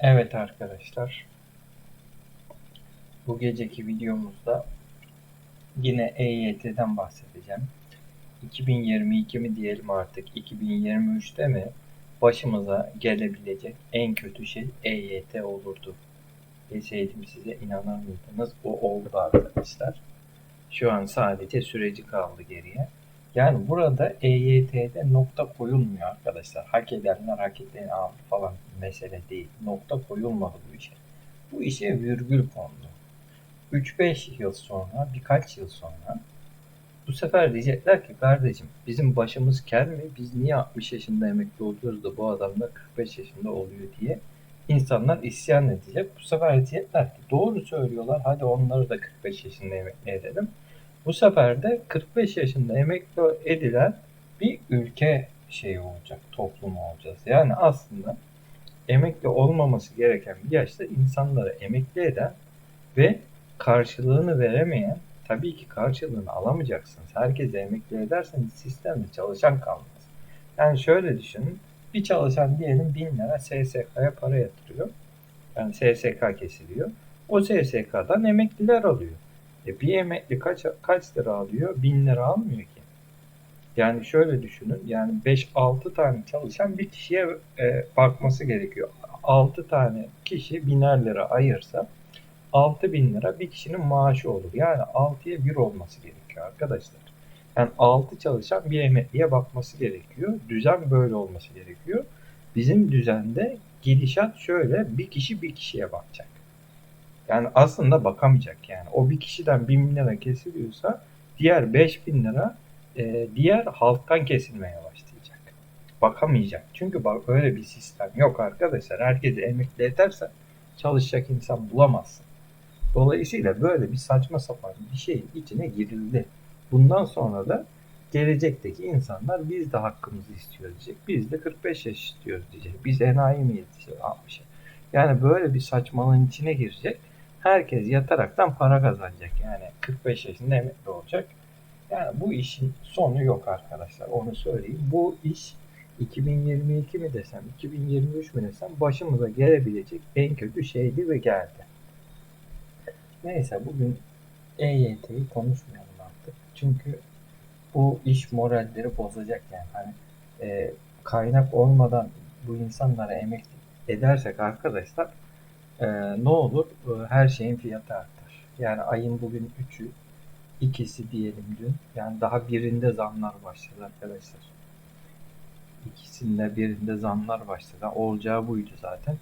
Evet arkadaşlar. Bu geceki videomuzda yine EYT'den bahsedeceğim. 2022 mi diyelim artık 2023'te mi başımıza gelebilecek en kötü şey EYT olurdu. Deseydim size inanır mıydınız? O oldu arkadaşlar. Şu an sadece süreci kaldı geriye. Yani burada EYT'de nokta koyulmuyor arkadaşlar. Hak edenler hak edeni aldı falan mesele değil. Nokta koyulmadı bu işe. Bu işe virgül kondu. 3-5 yıl sonra, birkaç yıl sonra bu sefer diyecekler ki kardeşim bizim başımız ker mi? Biz niye 60 yaşında emekli oluyoruz da bu adamlar 45 yaşında oluyor diye insanlar isyan edecek. Bu sefer diyecekler ki doğru söylüyorlar hadi onları da 45 yaşında emekli edelim. Bu sefer de 45 yaşında emekli edilen bir ülke şeyi olacak, toplumu olacağız. Yani aslında emekli olmaması gereken bir yaşta insanları emekli eden ve karşılığını veremeyen, tabii ki karşılığını alamayacaksınız. Herkese emekli ederseniz sistemde çalışan kalmaz. Yani şöyle düşünün, bir çalışan diyelim 1000 lira SSK'ya para yatırıyor. Yani SSK kesiliyor. O SSK'dan emekliler alıyor. E bir emekli kaç kaç lira alıyor? 1000 lira almıyor ki. Yani şöyle düşünün. Yani 5-6 tane çalışan bir kişiye e, bakması gerekiyor. 6 tane kişi biner lira ayırsa 6000 lira bir kişinin maaşı olur. Yani 6'ya 1 olması gerekiyor arkadaşlar. Yani 6 çalışan bir emekliye bakması gerekiyor. Düzen böyle olması gerekiyor. Bizim düzende gidişat şöyle bir kişi bir kişiye bakacak. Yani aslında bakamayacak yani. O bir kişiden 1000 lira kesiliyorsa diğer 5000 lira e, diğer halktan kesilmeye başlayacak. Bakamayacak. Çünkü bak öyle bir sistem yok arkadaşlar. Herkesi emekli edersen çalışacak insan bulamazsın. Dolayısıyla böyle bir saçma sapan bir şeyin içine girildi. Bundan sonra da gelecekteki insanlar biz de hakkımızı istiyoruz diyecek. Biz de 45 yaş istiyoruz diyecek. Biz enayi miyiz diyecek 60'a. Yani böyle bir saçmalığın içine girecek. Herkes yataraktan para kazanacak. Yani 45 yaşında emekli olacak. Yani bu işin sonu yok arkadaşlar. Onu söyleyeyim. Bu iş 2022 mi desem, 2023 mü desem başımıza gelebilecek en kötü şeydi ve geldi. Neyse bugün EYT'yi konuşmayalım artık. Çünkü bu iş moralleri bozacak yani. Hani e, kaynak olmadan bu insanlara emekli edersek arkadaşlar e, ne olur? E, her şeyin fiyatı artar. Yani ayın bugün 3'ü, ikisi diyelim dün. Yani daha birinde zamlar başladı arkadaşlar. İkisinde birinde zamlar başladı. Olacağı buydu zaten.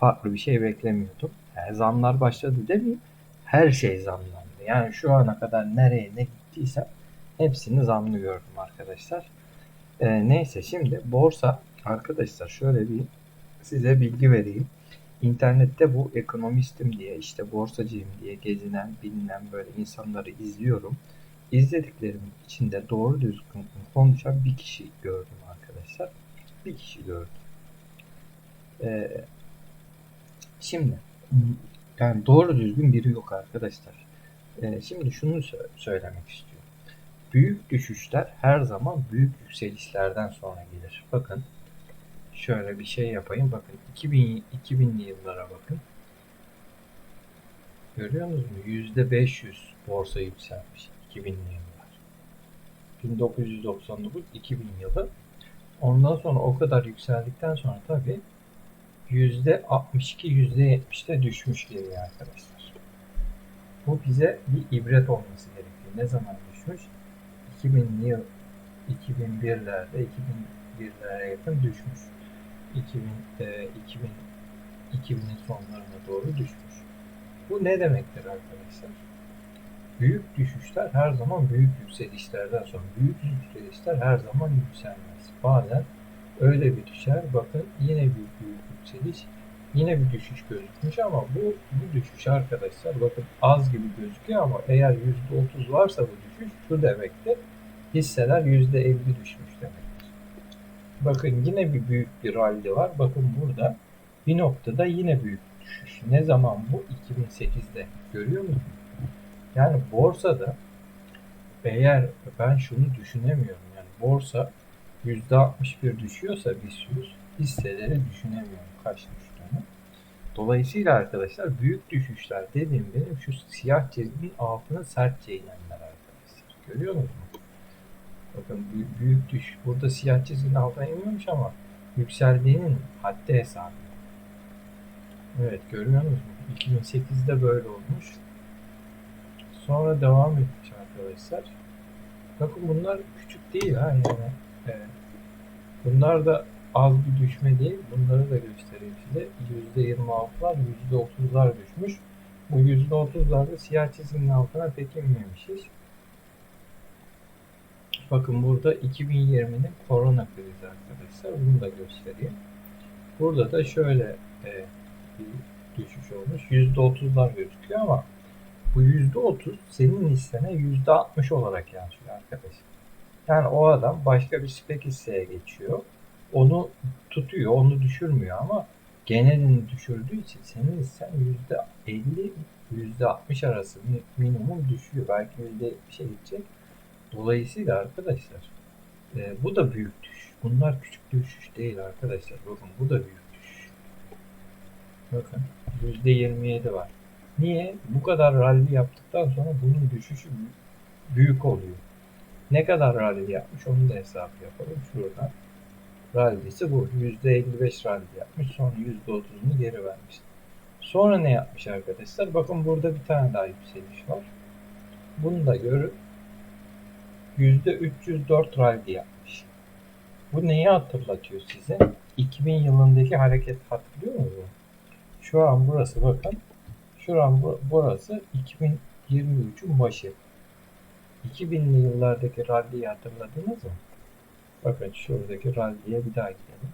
Farklı bir şey beklemiyordum. Yani zamlar başladı demeyeyim. Her şey zamlandı. Yani şu ana kadar nereye ne gittiysem hepsini zamlı gördüm arkadaşlar. E, neyse şimdi borsa arkadaşlar şöyle bir size bilgi vereyim. İnternette bu ekonomistim diye işte borsacıyım diye gezinen bilinen böyle insanları izliyorum. İzlediklerimin içinde doğru düzgün konuşan bir kişi gördüm arkadaşlar. Bir kişi gördüm. Ee, şimdi yani doğru düzgün biri yok arkadaşlar. Ee, şimdi şunu sö- söylemek istiyorum. Büyük düşüşler her zaman büyük yükselişlerden sonra gelir. Bakın şöyle bir şey yapayım. Bakın 2000 2000'li yıllara bakın. Görüyor musunuz? %500 borsa yükselmiş 2000'li yıllar. 1999 2000 yılı. Ondan sonra o kadar yükseldikten sonra tabii %62 %70'de düşmüş geriye arkadaşlar. Bu bize bir ibret olması gerekiyor. Ne zaman düşmüş? 2000'li yıl 2001'lerde 2001'lere yakın düşmüş. 2000, e, 2000 2000'in sonlarına doğru düşmüş. Bu ne demektir arkadaşlar? Büyük düşüşler her zaman büyük yükselişlerden sonra büyük yükselişler her zaman yükselmez. Bazen öyle bir düşer. Bakın yine bir büyük yükseliş. Yine bir düşüş gözükmüş ama bu, bu düşüş arkadaşlar bakın az gibi gözüküyor ama eğer %30 varsa bu düşüş şu demektir. Hisseler %50 düşmüş demektir. Bakın yine bir büyük bir rally var. Bakın burada bir noktada yine büyük düşüş. Ne zaman bu? 2008'de. Görüyor musunuz? Yani borsada eğer ben şunu düşünemiyorum yani borsa %61 düşüyorsa 100 hisseleri düşünemiyorum kaç düştüğünü. Dolayısıyla arkadaşlar büyük düşüşler dediğim benim şu siyah çizginin altına sertçe inenler arkadaşlar. Görüyor musunuz? Bakın büyük, düş. Burada siyah çizginin altına inmemiş ama yükseldiğinin haddi hesabı. Evet görüyor musunuz? 2008'de böyle olmuş. Sonra devam etmiş arkadaşlar. Bakın bunlar küçük değil ha yani. Evet. Bunlar da az bir düşme değil. Bunları da göstereyim size. %26'lar, %30'lar düşmüş. Bu %30'larda siyah çizginin altına pek inmemişiz. Bakın burada 2020'nin korona krizi arkadaşlar. Bunu da göstereyim. Burada da şöyle e, bir düşüş olmuş. %30'lar gözüküyor ama bu %30 senin hissene %60 olarak yansıyor arkadaşlar. Yani o adam başka bir spek hisseye geçiyor. Onu tutuyor, onu düşürmüyor ama genelini düşürdüğü için senin hissen %50 %60 arası mi- minimum düşüyor. Belki %70'e gidecek. Dolayısıyla arkadaşlar e, bu da büyük düşüş. Bunlar küçük düşüş değil arkadaşlar. Bakın bu da büyük düşüş. Bakın %27 var. Niye? Bu kadar rally yaptıktan sonra bunun düşüşü bü- büyük oluyor. Ne kadar rally yapmış onu da hesap yapalım şuradan. Rally'si bu. %55 rally yapmış. Sonra %30'unu geri vermiş. Sonra ne yapmış arkadaşlar? Bakın burada bir tane daha yükseliş var. Bunu da görün. %304 rally yapmış. Bu neyi hatırlatıyor size? 2000 yılındaki hareket hatırlıyor musunuz? Şu an burası bakın. Şu an bu, burası 2023'ün başı. 2000'li yıllardaki rally'yi hatırladınız mı? Bakın şuradaki rally'ye bir daha gidelim.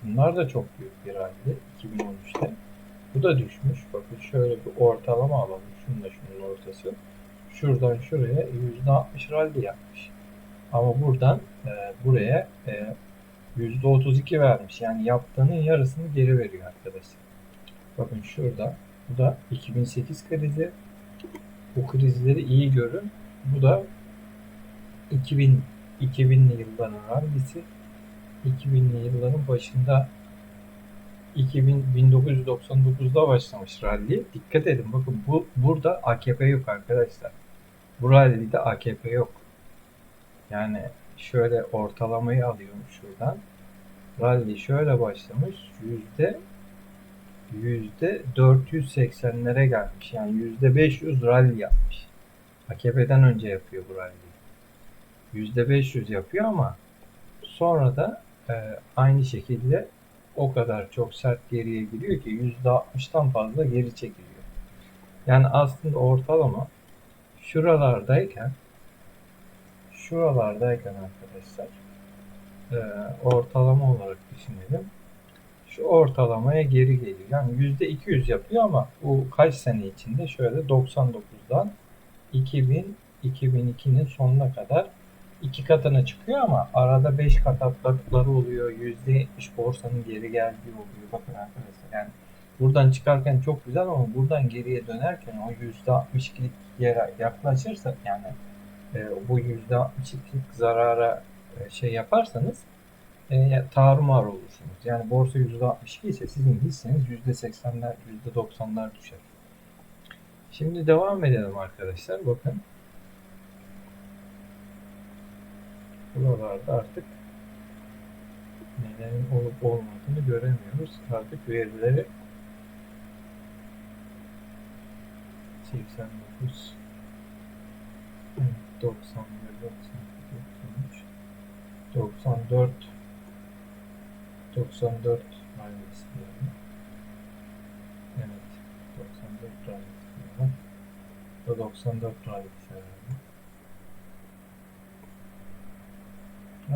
Şunlar da çok büyük bir rally 2013'te. Bu da düşmüş. Bakın şöyle bir ortalama alalım. Şununla şunun ortası. Şuradan şuraya %60 rally yapmış. Ama buradan e, buraya e, %32 vermiş. Yani yaptığının yarısını geri veriyor arkadaşlar. Bakın şurada. Bu da 2008 krizi. Bu krizleri iyi görün. Bu da 2000 2000'li yılların rallisi. 2000'li yılların başında 2000 1999'da başlamış rally. Dikkat edin bakın bu burada AKP yok arkadaşlar. Bu rally'de AKP yok. Yani şöyle ortalamayı alıyorum şuradan. Rally şöyle başlamış. Yüzde yüzde 480'lere gelmiş. Yani yüzde 500 rally yapmış. AKP'den önce yapıyor bu rally. Yüzde 500 yapıyor ama sonra da e, aynı şekilde o kadar çok sert geriye gidiyor ki yüzde 60'tan fazla geri çekiliyor. Yani aslında ortalama şuralardayken şuralardayken arkadaşlar e, ortalama olarak düşünelim. Şu ortalamaya geri geliyor. Yani yüzde 200 yapıyor ama bu kaç sene içinde şöyle 99'dan 2000 2002'nin sonuna kadar iki katına çıkıyor ama arada 5 kat atladıkları oluyor. %70 borsanın geri geldiği oluyor. Bakın arkadaşlar yani buradan çıkarken çok güzel ama buradan geriye dönerken o %62'lik yere yaklaşırsa yani e, bu %62'lik zarara e, şey yaparsanız e, tarumar olursunuz. Yani borsa %62 ise sizin hisseniz %80'ler, %90'lar düşer. Şimdi devam edelim arkadaşlar. Bakın. Buralarda artık nelerin olup olmadığını göremiyoruz. Artık verileri 89 evet, 91 92 93 94 94 ailesi diyelim. Evet. 94 ailesi diyelim. Bu 94 ailesi herhalde.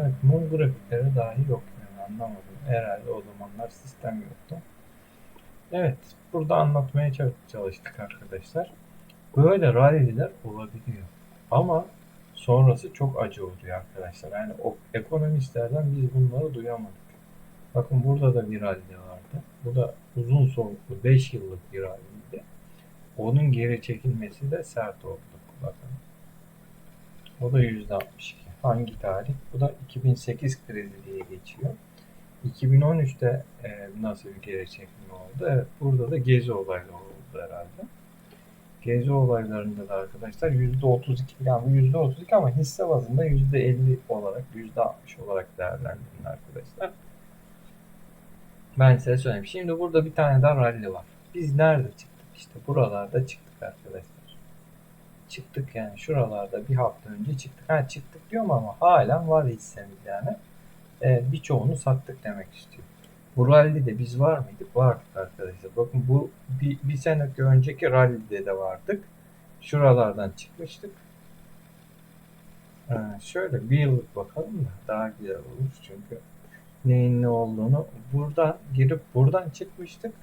Evet, mum grafikleri dahi yok yani anlamadım. Herhalde o zamanlar sistem yoktu. Evet, burada anlatmaya çalıştık arkadaşlar. Böyle rally'ler olabiliyor. Ama sonrası çok acı oluyor arkadaşlar. Yani o ekonomistlerden biz bunları duyamadık. Bakın burada da bir rally vardı. Bu da uzun soluklu 5 yıllık bir rally'ydi. Onun geri çekilmesi de sert oldu. Bakın. O da %62. Hangi tarih? Bu da 2008 krizi diye geçiyor. 2013'te e, nasıl bir geri çekilme oldu? Evet, burada da gezi olayları oldu herhalde. Gezi olaylarında da arkadaşlar %32 yani %32 ama hisse bazında %50 olarak %60 olarak değerlendirin arkadaşlar. Ben size söyleyeyim. Şimdi burada bir tane daha rally var. Biz nerede çıktık? İşte buralarda çıktık arkadaşlar. Çıktık yani şuralarda bir hafta önce çıktık. Ha çıktık diyorum ama halen var hissemiz yani. Ee, birçoğunu sattık demek istiyor. Bu rally'de biz var mıydık? Vardık arkadaşlar. Bakın bu bir, bir sene önceki rally'de de vardık. Şuralardan çıkmıştık. Ee, şöyle bir yıllık bakalım da daha güzel olur çünkü neyin ne olduğunu buradan girip buradan çıkmıştık.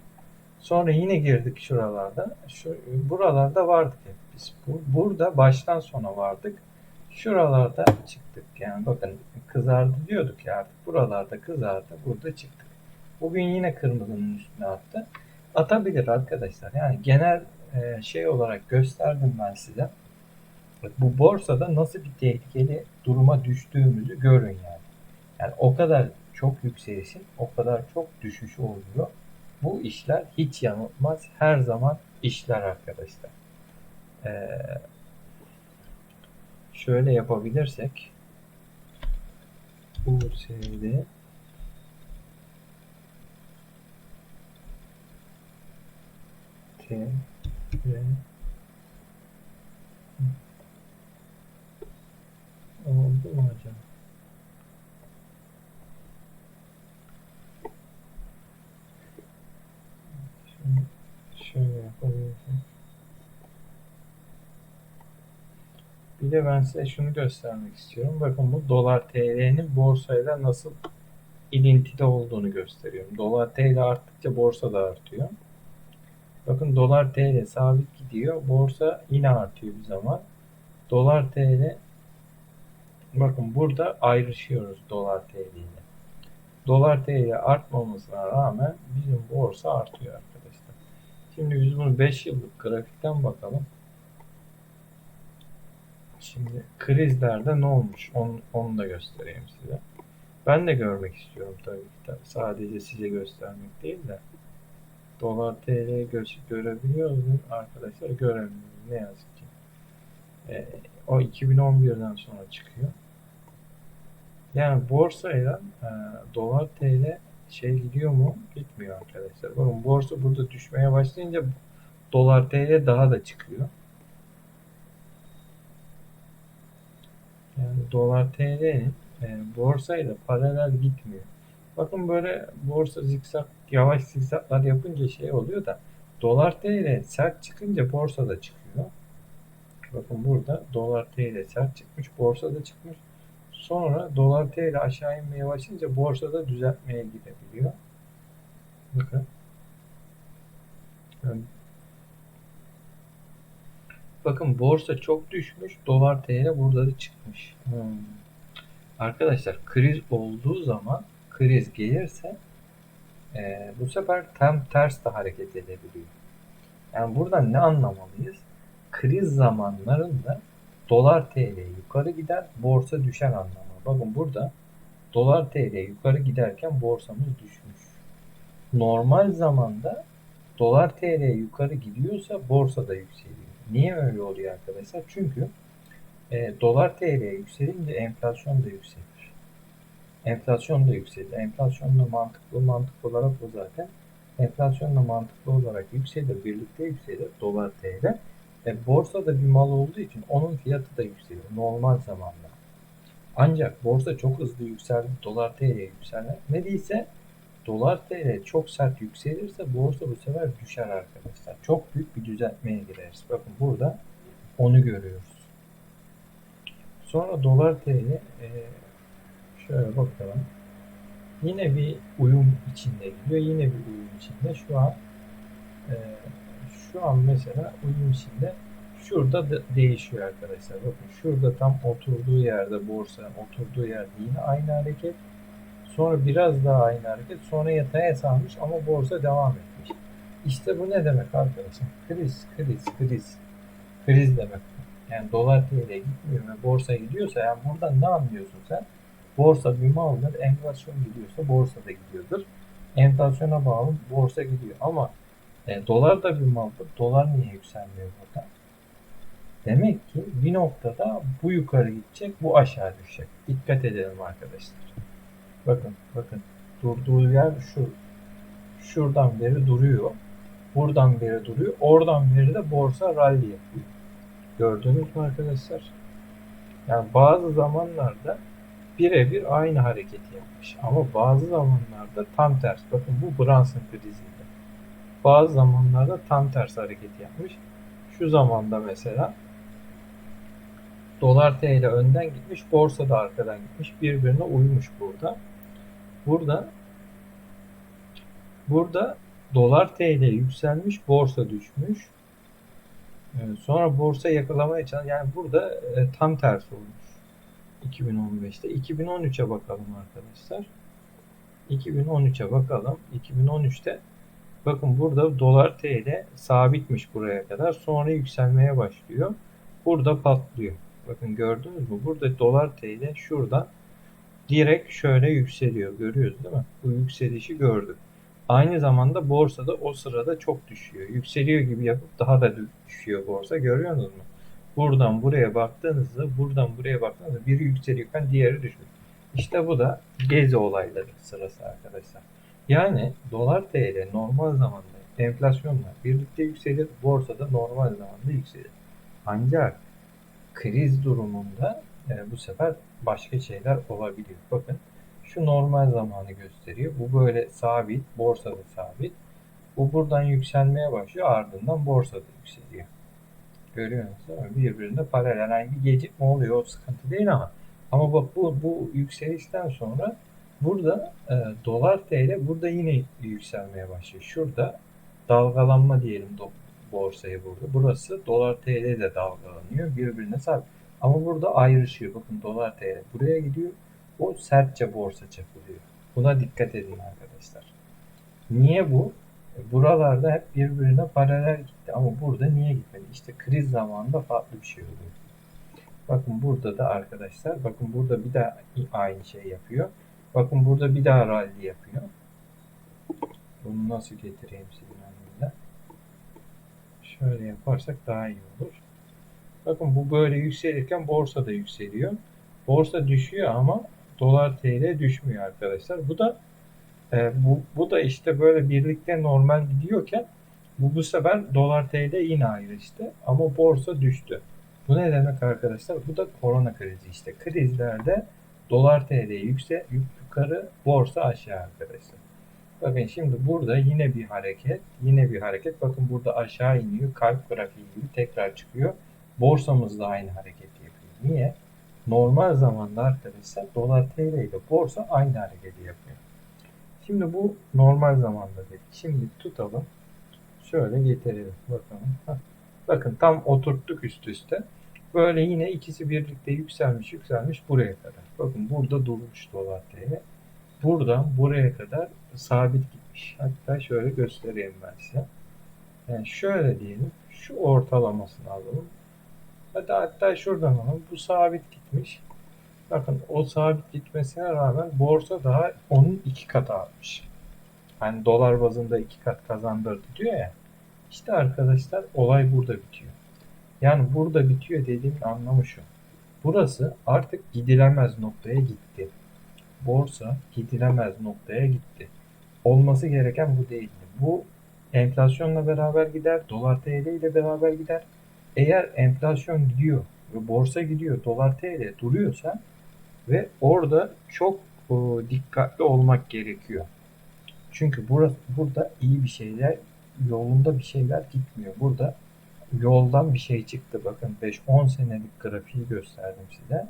Sonra yine girdik şuralarda. Şu buralarda vardık hep biz. Bu, burada baştan sona vardık. Şuralarda çıktık. Yani bakın kızardı diyorduk ya artık buralarda kızardı. Burada çıktık. Bugün yine kırmızının üstüne attı. Atabilir arkadaşlar. Yani genel e, şey olarak gösterdim ben size. Bu borsada nasıl bir tehlikeli duruma düştüğümüzü görün yani. Yani o kadar çok yükselişin o kadar çok düşüşü oluyor. Bu işler hiç yanılmaz. Her zaman işler arkadaşlar. Ee, şöyle yapabilirsek. USD T R Oldu mu acaba? Şöyle Bir ben size şunu göstermek istiyorum. Bakın bu dolar TL'nin borsayla nasıl ilintili olduğunu gösteriyorum. Dolar TL arttıkça borsa da artıyor. Bakın dolar TL sabit gidiyor. Borsa yine artıyor bir zaman. Dolar TL bakın burada ayrışıyoruz dolar TL ile. Dolar TL artmamasına rağmen bizim borsa artıyor arkadaşlar. Şimdi biz bunu 5 yıllık grafikten bakalım. Şimdi krizlerde ne olmuş onu, onu da göstereyim size. Ben de görmek istiyorum tabii ki. Sadece size göstermek değil de. Dolar TL gö görebiliyoruz mu arkadaşlar? Göremiyoruz ne yazık ki. Ee, o 2011'den sonra çıkıyor. Yani borsayla e, dolar TL şey gidiyor mu? Gitmiyor arkadaşlar. Bakın borsa burada düşmeye başlayınca dolar TL daha da çıkıyor. Yani dolar TL'nin e, borsayla paralel gitmiyor. Bakın böyle borsa zikzak yavaş zikzaklar yapınca şey oluyor da dolar TL sert çıkınca borsa da çıkıyor. Bakın burada dolar TL sert çıkmış, borsa da çıkmış. Sonra dolar TL aşağı inmeye başlayınca borsada düzeltmeye gidebiliyor. Bakın. Yani Bakın borsa çok düşmüş. Dolar TL burada da çıkmış. Hmm. Arkadaşlar kriz olduğu zaman kriz gelirse e, bu sefer tam ters de hareket edebiliyor. Yani buradan ne anlamalıyız? Kriz zamanlarında dolar TL yukarı gider, borsa düşer anlamı. Bakın burada dolar TL yukarı giderken borsamız düşmüş. Normal zamanda dolar TL yukarı gidiyorsa borsa da yükseliyor. Niye öyle oluyor arkadaşlar? Çünkü e, dolar TL yükselince enflasyon da yükselir. Enflasyon da yükselir. Enflasyon da mantıklı mantıklı olarak o zaten. Enflasyon da mantıklı olarak yükselir. Birlikte yükselir dolar TL. E, borsada bir mal olduğu için onun fiyatı da yükseliyor normal zamanda. Ancak borsa çok hızlı yükseldi. Dolar TL yükselmediyse dolar TL çok sert yükselirse borsa bu sefer düşer arkadaşlar. Çok büyük bir düzeltmeye gireriz. Bakın burada onu görüyoruz. Sonra dolar TL e, şöyle bakalım. Yine bir uyum içinde gidiyor. Yine bir uyum içinde. Şu an e, şu an mesela uyum içinde şurada de değişiyor arkadaşlar. Bakın şurada tam oturduğu yerde borsa oturduğu yerde yine aynı hareket. Sonra biraz daha aynı hareket. Sonra yataya sarmış ama borsa devam etmiş. İşte bu ne demek arkadaşlar? Kriz, kriz, kriz. Kriz demek. Yani dolar TL gitmiyor ve borsa gidiyorsa yani buradan ne anlıyorsun sen? Borsa bir maldır. Enflasyon gidiyorsa borsa da gidiyordur. Enflasyona bağlı borsa gidiyor. Ama e, dolar da bir maldır. Dolar niye yükselmiyor burada? Demek ki bir noktada bu yukarı gidecek, bu aşağı düşecek. Dikkat edelim arkadaşlar. Bakın, bakın. Durduğu yer şu. Şuradan beri duruyor. Buradan beri duruyor. Oradan beri de borsa rally yapıyor. Gördünüz mü arkadaşlar? Yani bazı zamanlarda birebir aynı hareketi yapmış. Ama bazı zamanlarda tam ters. Bakın bu Brunson krizinde. Bazı zamanlarda tam ters hareket yapmış. Şu zamanda mesela dolar TL önden gitmiş, borsa da arkadan gitmiş. Birbirine uymuş burada. Burada burada dolar TL yükselmiş, borsa düşmüş. Ee, Sonra borsa yakalamaya çalış. Yani burada e, tam tersi olmuş. 2015'te. 2013'e bakalım arkadaşlar. 2013'e bakalım. 2013'te bakın burada dolar TL sabitmiş buraya kadar. Sonra yükselmeye başlıyor. Burada patlıyor. Bakın gördünüz mü? Burada dolar TL şuradan direkt şöyle yükseliyor. Görüyoruz değil mi? Bu yükselişi gördük. Aynı zamanda borsada o sırada çok düşüyor. Yükseliyor gibi yapıp daha da düşüyor borsa. Görüyorsunuz mu? Buradan buraya baktığınızda, buradan buraya baktığınızda biri yükselirken diğeri düşüyor. İşte bu da gezi olayları sırası arkadaşlar. Yani dolar TL normal zamanda enflasyonla birlikte yükselir, borsada normal zamanda yükselir. Ancak kriz durumunda e, bu sefer başka şeyler olabiliyor. Bakın şu normal zamanı gösteriyor. Bu böyle sabit, borsada sabit. Bu buradan yükselmeye başlıyor, ardından borsada yükseliyor. Görüyorsunuz değil mi? Birbirine paralel. Yani bir gecikme oluyor, o sıkıntı değil ama ama bak bu, bu yükselişten sonra burada e, dolar TL burada yine yükselmeye başlıyor. Şurada dalgalanma diyelim do, borsayı burada. Burası dolar TL de dalgalanıyor. Birbirine sabit. Ama burada ayrışıyor. Bakın dolar TL buraya gidiyor. O sertçe borsa çakılıyor. Buna dikkat edin arkadaşlar. Niye bu? E, Buralarda hep birbirine paralel gitti ama burada niye gitmedi? İşte kriz zamanında farklı bir şey oluyor. Bakın burada da arkadaşlar, bakın burada bir daha aynı şey yapıyor. Bakın burada bir daha rally yapıyor. Bunu nasıl getireyim sizin önünüze? Şöyle yaparsak daha iyi olur. Bakın bu böyle yükselirken borsa da yükseliyor. Borsa düşüyor ama dolar TL düşmüyor arkadaşlar. Bu da e, bu, bu da işte böyle birlikte normal gidiyorken bu bu sefer dolar TL yine ayrıştı ama borsa düştü. Bu ne demek arkadaşlar? Bu da korona krizi işte. Krizlerde dolar TL yüksek yukarı, borsa aşağı arkadaşlar. Bakın şimdi burada yine bir hareket, yine bir hareket. Bakın burada aşağı iniyor, kalp grafiği gibi tekrar çıkıyor. Borsamız da aynı hareketi yapıyor. Niye? Normal zamanda arkadaşlar dolar TL ile borsa aynı hareketi yapıyor. Şimdi bu normal zamanda dedik. Şimdi tutalım. Şöyle getirelim. Bakalım. Bakın tam oturttuk üst üste. Böyle yine ikisi birlikte yükselmiş yükselmiş buraya kadar. Bakın burada durmuş dolar TL. Buradan buraya kadar sabit gitmiş. Hatta şöyle göstereyim ben size. Yani şöyle diyelim. Şu ortalamasını alalım. Hatta, hatta şuradan alalım. Bu sabit gitmiş. Bakın o sabit gitmesine rağmen borsa daha onun iki katı artmış. Hani dolar bazında iki kat kazandırdı diyor ya. İşte arkadaşlar olay burada bitiyor. Yani burada bitiyor dediğimin anlamı şu. Burası artık gidilemez noktaya gitti. Borsa gidilemez noktaya gitti. Olması gereken bu değildi. Bu enflasyonla beraber gider, dolar TL ile beraber gider. Eğer enflasyon gidiyor ve borsa gidiyor, dolar TL duruyorsa ve orada çok o, dikkatli olmak gerekiyor. Çünkü burası, burada iyi bir şeyler, yolunda bir şeyler gitmiyor. Burada yoldan bir şey çıktı. Bakın 5-10 senelik grafiği gösterdim size.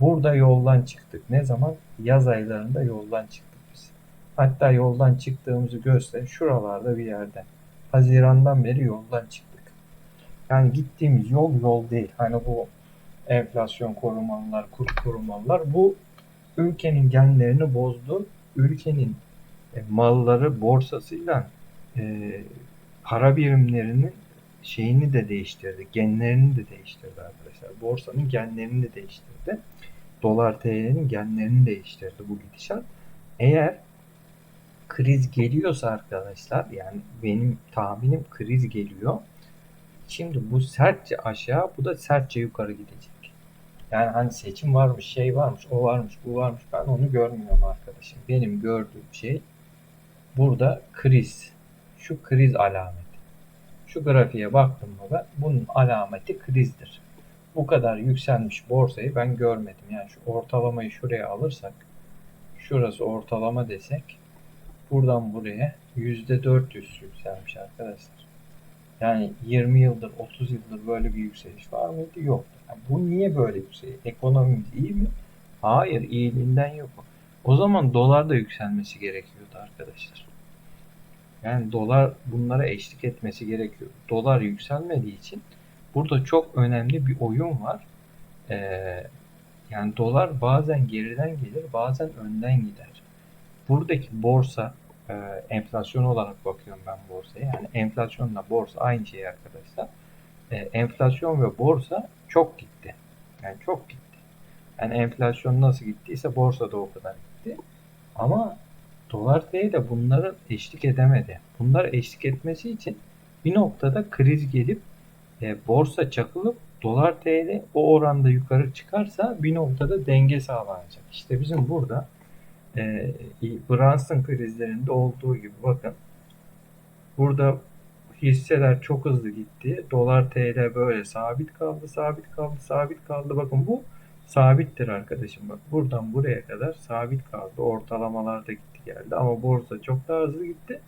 Burada yoldan çıktık. Ne zaman? Yaz aylarında yoldan çıktık biz. Hatta yoldan çıktığımızı göster. Şuralarda bir yerde. Hazirandan beri yoldan çıktık. Yani gittiğimiz yol yol değil. Hani bu enflasyon korumalılar, kur korumalılar. Bu ülkenin genlerini bozdu. Ülkenin e, malları borsasıyla e, para birimlerinin şeyini de değiştirdi. Genlerini de değiştirdi arkadaşlar. Borsanın genlerini de değiştirdi. dolar TL'nin genlerini değiştirdi bu gidişat. Eğer kriz geliyorsa arkadaşlar yani benim tahminim kriz geliyor. Şimdi bu sertçe aşağı bu da sertçe yukarı gidecek. Yani hani seçim varmış, şey varmış, o varmış, bu varmış. Ben onu görmüyorum arkadaşım. Benim gördüğüm şey burada kriz. Şu kriz alameti. Şu grafiğe baktım mı ben bunun alameti krizdir. Bu kadar yükselmiş borsayı ben görmedim. Yani şu ortalamayı şuraya alırsak şurası ortalama desek buradan buraya %400 yükselmiş arkadaşlar. Yani 20 yıldır 30 yıldır böyle bir yükseliş var mıydı? Yoktu. Yani bu niye böyle yükseliyor? Ekonomimiz iyi mi? Hayır iyiliğinden yok. O zaman dolar da yükselmesi gerekiyordu arkadaşlar. Yani dolar bunlara eşlik etmesi gerekiyor. Dolar yükselmediği için burada çok önemli bir oyun var. Ee, yani dolar bazen geriden gelir, bazen önden gider. Buradaki borsa e, enflasyon olarak bakıyorum ben borsaya. Yani enflasyonla borsa aynı şey arkadaşlar. E, enflasyon ve borsa çok gitti. Yani çok gitti. Yani enflasyon nasıl gittiyse borsa da o kadar gitti. Ama dolar TL de bunların eşlik edemedi. Bunlar eşlik etmesi için bir noktada kriz gelip e, borsa çakılıp dolar TL o oranda yukarı çıkarsa bir noktada denge sağlanacak. İşte bizim burada e, Brunson krizlerinde olduğu gibi bakın burada hisseler çok hızlı gitti. Dolar TL böyle sabit kaldı, sabit kaldı, sabit kaldı. Bakın bu sabittir arkadaşım. Bak buradan buraya kadar sabit kaldı. Ortalamalarda gitti geldi ama borsa çok daha hızlı gitti.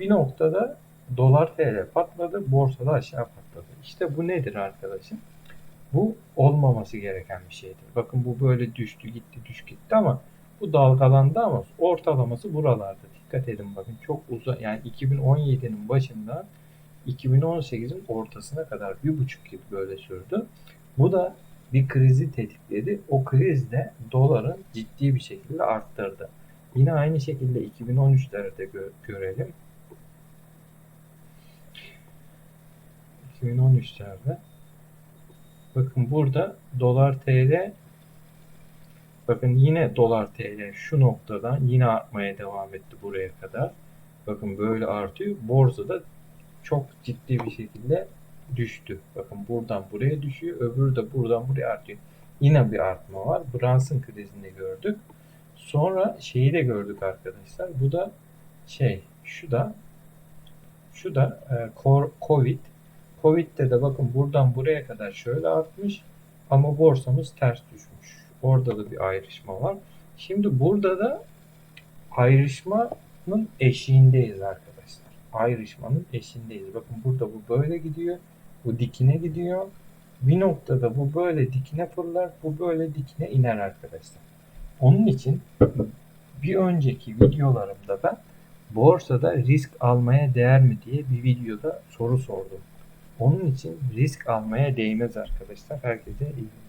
Bir noktada dolar TL patladı, borsa da aşağı patladı. İşte bu nedir arkadaşım? Bu olmaması gereken bir şeydir. Bakın bu böyle düştü gitti düş gitti ama bu dalgalandı ama ortalaması buralarda. Dikkat edin bakın çok uzun yani 2017'nin başından 2018'in ortasına kadar bir buçuk yıl böyle sürdü. Bu da bir krizi tetikledi. O kriz de doların ciddi bir şekilde arttırdı. Yine aynı şekilde 2013'lerde gö görelim. 2013'lerde bakın burada dolar TL bakın yine dolar TL şu noktadan yine artmaya devam etti buraya kadar. Bakın böyle artıyor. Borsada çok ciddi bir şekilde düştü. Bakın buradan buraya düşüyor. Öbürü de buradan buraya artıyor. Yine bir artma var. Brunson krizini gördük. Sonra şeyi de gördük arkadaşlar. Bu da şey şu da şu da e, Covid. Covid'de de bakın buradan buraya kadar şöyle artmış ama borsamız ters düşmüş. Orada da bir ayrışma var. Şimdi burada da ayrışmanın eşiğindeyiz arkadaşlar. Ayrışmanın eşiğindeyiz. Bakın burada bu böyle gidiyor. Bu dikine gidiyor. Bir noktada bu böyle dikine fırlar. Bu böyle dikine iner arkadaşlar. Onun için bir önceki videolarımda ben borsada risk almaya değer mi diye bir videoda soru sordum. Onun için risk almaya değmez arkadaşlar. Herkese iyi.